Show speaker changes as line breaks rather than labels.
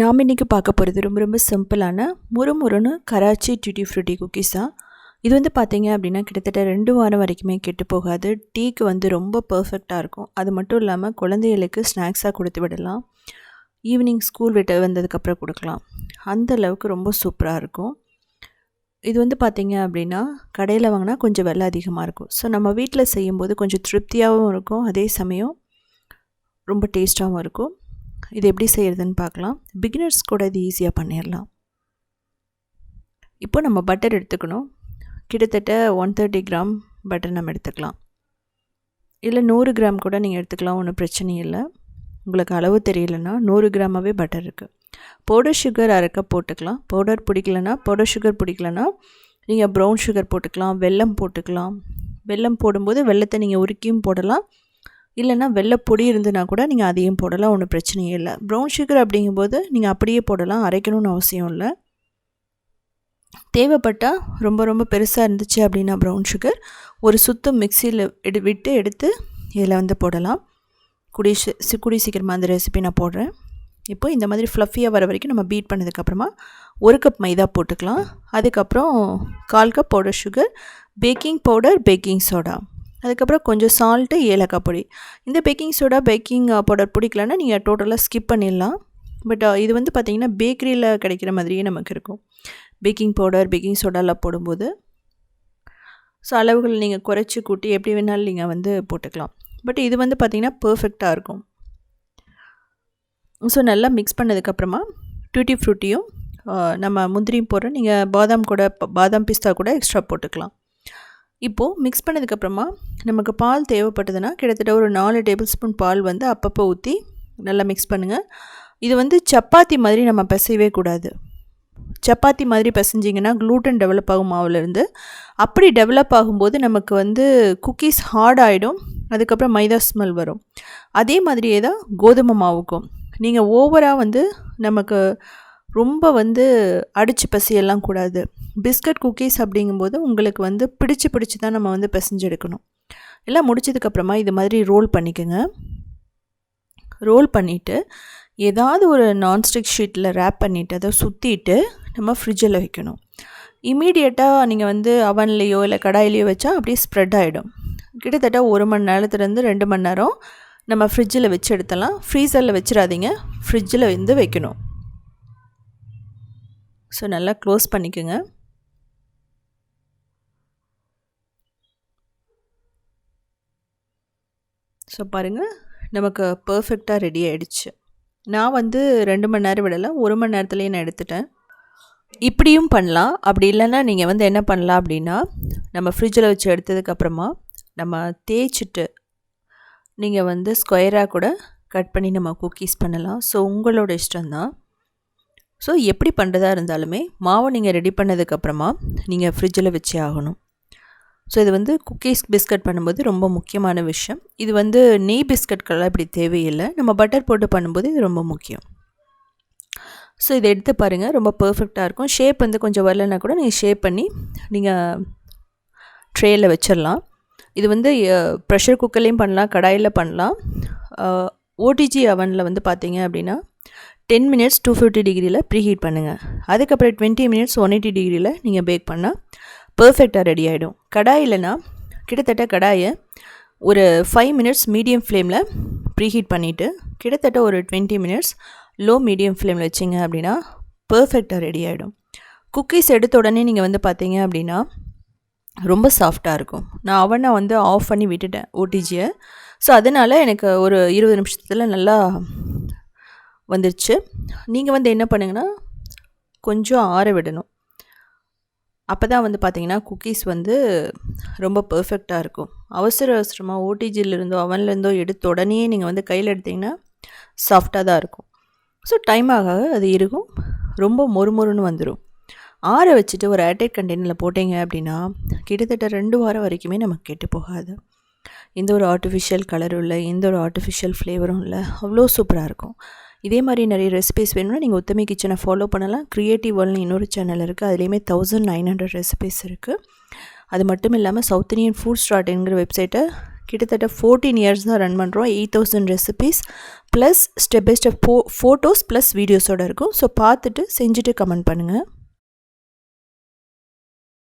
நாம் இன்றைக்கி பார்க்க போகிறது ரொம்ப ரொம்ப சிம்பிளான முறுமுறுன்னு கராச்சி டியூட்டி ஃப்ரூட்டி குக்கீஸ் தான் இது வந்து பார்த்தீங்க அப்படின்னா கிட்டத்தட்ட ரெண்டு வாரம் வரைக்குமே கெட்டு போகாது. டீக்கு வந்து ரொம்ப பர்ஃபெக்டாக இருக்கும். அது மட்டும் இல்லாமல் குழந்தைகளுக்கு ஸ்நாக்ஸாக கொடுத்து விடலாம். ஈவினிங் ஸ்கூல் விட்டு வந்ததுக்கப்புறம் கொடுக்கலாம். அந்த அளவுக்கு ரொம்ப சூப்பராக இருக்கும். இது வந்து பார்த்திங்க அப்படின்னா கடையில் வாங்கினா கொஞ்சம் விலை அதிகமாக இருக்கும். ஸோ நம்ம வீட்டில் செய்யும்போது கொஞ்சம் திருப்தியாகவும் இருக்கும். அதே சமயம் ரொம்ப டேஸ்ட்டாகவும் இருக்கும். இது எப்படி செய்கிறதுன்னு பார்க்கலாம். பிகினர்ஸ் கூட இது ஈஸியாக பண்ணிடலாம் இப்போ நம்ம பட்டர் எடுத்துக்கணும். கிட்டத்தட்ட ஒன் தேர்ட்டி கிராம் பட்டர் நம்ம எடுத்துக்கலாம். இல்லை நூறு கிராம் கூட நீங்கள் எடுத்துக்கலாம் ஒன்றும் பிரச்சனை இல்லை. உங்களுக்கு அளவு தெரியலன்னா நூறு கிராமாகவே பட்டர் இருக்குது பவுடர் சுகர் அரை கப் போட்டுக்கலாம். பவுடர் பிடிக்கலனா பவுடர் சுகர் பிடிக்கலனா நீங்கள் ப்ரௌன் சுகர் போட்டுக்கலாம் வெல்லம் போட்டுக்கலாம். வெல்லம் போடும்போது வெள்ளத்தை நீங்கள் உருக்கியும் போடலாம். இல்லைன்னா வெள்ளைப்பொடி இருந்துனா கூட நீங்கள் அதையும் போடலாம் ஒன்றும் பிரச்சனையே இல்லை. ப்ரௌன் சுகர் அப்படிங்கும்போது நீங்கள் அப்படியே போடலாம் அரைக்கணும்னு அவசியம் இல்லை. தேவைப்பட்டால் ரொம்ப ரொம்ப பெருசாக இருந்துச்சு அப்படின்னா ப்ரௌன் சுகர் ஒரு சுத்தம் மிக்சியில் எடு விட்டு எடுத்து இதில் வந்து போடலாம். குடி குடி சீக்கிரமாக அந்த ரெசிபி நான் போடுறேன். இப்போ இந்த மாதிரி ஃப்ளஃபியாக வர வரைக்கும் நம்ம பீட் பண்ணதுக்கப்புறமா ஒரு கப் மைதா போட்டுக்கலாம். அதுக்கப்புறம் கால் cup powder sugar baking powder baking soda அதுக்கப்புறம் கொஞ்சம் சால்ட்டு ஏலக்காய் பொடி. இந்த பேக்கிங் சோடா பேக்கிங் பவுடர் பிடிக்கலன்னா நீங்கள் டோட்டலாக ஸ்கிப் பண்ணிடலாம். பட் uh, இது வந்து பார்த்திங்கன்னா பேக்கரியில் கிடைக்கிற மாதிரியே நமக்கு இருக்கும். பேக்கிங் பவுடர் பேக்கிங் சோடாலாம் போடும்போது. ஸோ அளவுகள் நீங்கள் குறைச்சி கூட்டி எப்படி வேணாலும் நீங்கள் வந்து போட்டுக்கலாம். பட் இது வந்து பார்த்திங்கன்னா பர்ஃபெக்டாக இருக்கும். ஸோ நல்லா மிக்ஸ் பண்ணதுக்கப்புறமா டூட்டி ஃப்ரூட்டியும் uh, நம்ம முந்திரியும் போடுறோம் நீங்கள் பாதாம் கூட பாதாம் பிஸ்தா கூட எக்ஸ்ட்ரா போட்டுக்கலாம். இப்போது மிக்ஸ் பண்ணதுக்கப்புறமா நமக்கு பால் தேவைப்பட்டதுன்னா கிட்டத்தட்ட ஒரு நாலு டேபிள் ஸ்பூன் பால் வந்து அப்பப்போ ஊற்றி நல்லா மிக்ஸ் பண்ணுங்கள் இது வந்து சப்பாத்தி மாதிரி நம்ம பிசையவே கூடாது. சப்பாத்தி மாதிரி பிசைஞ்சிங்கன்னா க்ளூட்டன் டெவலப் ஆகும் மாவுலேருந்து. அப்படி டெவலப் ஆகும்போது நமக்கு வந்து குக்கீஸ் ஹார்ட் ஆகிடும் அதுக்கப்புறம் மைதா ஸ்மெல் வரும். அதே மாதிரியே தான் கோதுமை மாவுக்கும். நீங்கள் ஓவராக வந்து நமக்கு ரொம்ப வந்து அடித்து பசியெல்லாம் கூடாது. பிஸ்கட் குக்கீஸ் அப்படிங்கும்போது உங்களுக்கு வந்து பிடிச்சி பிடிச்சி தான் நம்ம வந்து பிசைஞ்சு எடுக்கணும் எல்லாம் முடிச்சதுக்கப்புறமா இது மாதிரி ரோல் பண்ணிக்கோங்க. ரோல் பண்ணிவிட்டு ஏதாவது ஒரு நான்ஸ்டிக் ஷீட்டில் ரேப் பண்ணிவிட்டு அதை சுற்றிட்டு நம்ம ஃப்ரிட்ஜில் வைக்கணும். இமீடியட்டாக நீங்கள் வந்து அவன்லேயோ இல்லை கடாயிலையோ வச்சா அப்படியே ஸ்ப்ரெட் ஆகிடும் கிட்டத்தட்ட ஒரு மணி நேரத்துலேருந்து ரெண்டு மணி நேரம் நம்ம ஃப்ரிட்ஜில் வச்சு எடுத்தலாம் ஃப்ரீசரில் வச்சிடாதீங்க. ஃப்ரிட்ஜில் வந்து வைக்கணும். ஸோ நல்லா க்ளோஸ் பண்ணிக்கோங்க. ஸோ பாருங்கள் நமக்கு பர்ஃபெக்டாக ரெடி ஆகிடுச்சு நான் வந்து ரெண்டு மணி நேரம் விடலை ஒரு மணி நேரத்துலேயே நான் எடுத்துட்டேன். இப்படியும் பண்ணலாம். அப்படி இல்லைன்னா நீங்கள் வந்து என்ன பண்ணலாம் அப்படின்னா நம்ம ஃப்ரிட்ஜில் வச்சு எடுத்ததுக்கப்புறமா நம்ம தேய்ச்சிட்டு நீங்கள் வந்து ஸ்கொயராக கூட கட் பண்ணி நம்ம குக்கீஸ் பண்ணலாம். ஸோ உங்களோட இஷ்டம்தான். ஸோ எப்படி பண்ணுறதா இருந்தாலுமே மாவை நீங்கள் ரெடி பண்ணதுக்கப்புறமா நீங்கள் ஃப்ரிட்ஜில் வச்சே ஆகணும். ஸோ இது வந்து குக்கீஸ் பிஸ்கட் பண்ணும்போது ரொம்ப முக்கியமான விஷயம். இது வந்து நெய் பிஸ்கட்கள்லாம் இப்படி தேவையில்லை. நம்ம பட்டர் போட்டு பண்ணும்போது இது ரொம்ப முக்கியம். ஸோ இதை எடுத்து பாருங்கள் ரொம்ப பர்ஃபெக்டாக இருக்கும். ஷேப் வந்து கொஞ்சம் வரலன்னா கூட நீங்கள் ஷேப் பண்ணி நீங்கள் ட்ரேயில் வச்சிடலாம். இது வந்து ப்ரெஷர் குக்கர்லேயும் பண்ணலாம் கடாயில் பண்ணலாம். ஓடிஜி அவனில் வந்து பார்த்தீங்க அப்படின்னா டென் மினிட்ஸ் டூ ஃபிஃப்டி டிகிரியில் ப்ரீஹீட் பண்ணுங்கள் அதுக்கப்புறம் டுவெண்ட்டி மினிட்ஸ் ஒன் எயிட்டி டிகிரியில் நீங்கள் பேக் பண்ணால் பர்ஃபெக்டாக ரெடி ஆகிடும் கடாயில்னா கிட்டத்தட்ட கடாயை ஒரு ஃபைவ் மினிட்ஸ் மீடியம் ஃப்ளேமில் ப்ரீஹீட் பண்ணிவிட்டு கிட்டத்தட்ட ஒரு டுவெண்ட்டி மினிட்ஸ் லோ மீடியம் ஃப்ளேமில் வச்சிங்க அப்படின்னா பர்ஃபெக்டாக ரெடி ஆகிடும் குக்கீஸ் எடுத்த உடனே நீங்கள் வந்து பார்த்தீங்க அப்படின்னா ரொம்ப சாஃப்டாக இருக்கும். நான் அவனை வந்து ஆஃப் பண்ணி விட்டுட்டேன் ஓடிஜியை ஸோ அதனால் எனக்கு ஒரு இருபது நிமிஷத்தில் நல்லா வந்துருச்சு. நீங்கள் வந்து என்ன பண்ணுங்கன்னா கொஞ்சம் ஆற விடணும். அப்போ தான் வந்து பார்த்திங்கன்னா குக்கீஸ் வந்து ரொம்ப பர்ஃபெக்டாக இருக்கும். அவசர அவசரமாக ஓடிஜிலேருந்தோ அவன்லேருந்தோ எடுத்த உடனே நீங்கள் வந்து கையில் எடுத்திங்கன்னா சாஃப்டாக தான் இருக்கும். ஸோ டைம் ஆக அது இருக்கும் ரொம்ப மொறுமொறுன்னு வந்துடும் ஆற வச்சுட்டு ஒரு ஏர்டைட் கண்டெய்னரில் போட்டிங்க அப்படின்னா கிட்டத்தட்ட ரெண்டு வாரம் வரைக்குமே நமக்கு கெட்டு போகாது. எந்த ஒரு ஆர்டிஃபிஷியல் கலரும் இல்லை எந்த ஒரு ஆர்டிஃபிஷியல் ஃப்ளேவரும் இல்லை அவ்வளோ சூப்பராக இருக்கும். இதே மாதிரி நிறைய ரெசிபிஸ் வேணும்னா நீங்கள் உத்தமி கிச்சனை ஃபாலோ பண்ணலாம். க்ரியேட்டிவ் வேர்ல்னு இன்னொரு சேனல் இருக்குது அதுலேயுமே தௌசண்ட் நைன் ஹண்ட்ரட் ரெசிபிஸ் இருக்குது அது மட்டும் இல்லாமல் சவுத் இந்தியன் ஃபுட் ஸ்டார்ட்ங்கிற வெப்சைட்டை கிட்டத்தட்ட ஃபோர்டீன் இயர்ஸ் தான் ரன் பண்ணுறோம் eight thousand recipes plus step by step ஃபோ ஃபோட்டோஸ் ப்ளஸ் வீடியோஸோடு இருக்கும். ஸோ பார்த்துட்டு செஞ்சுட்டு கமெண்ட் பண்ணுங்கள்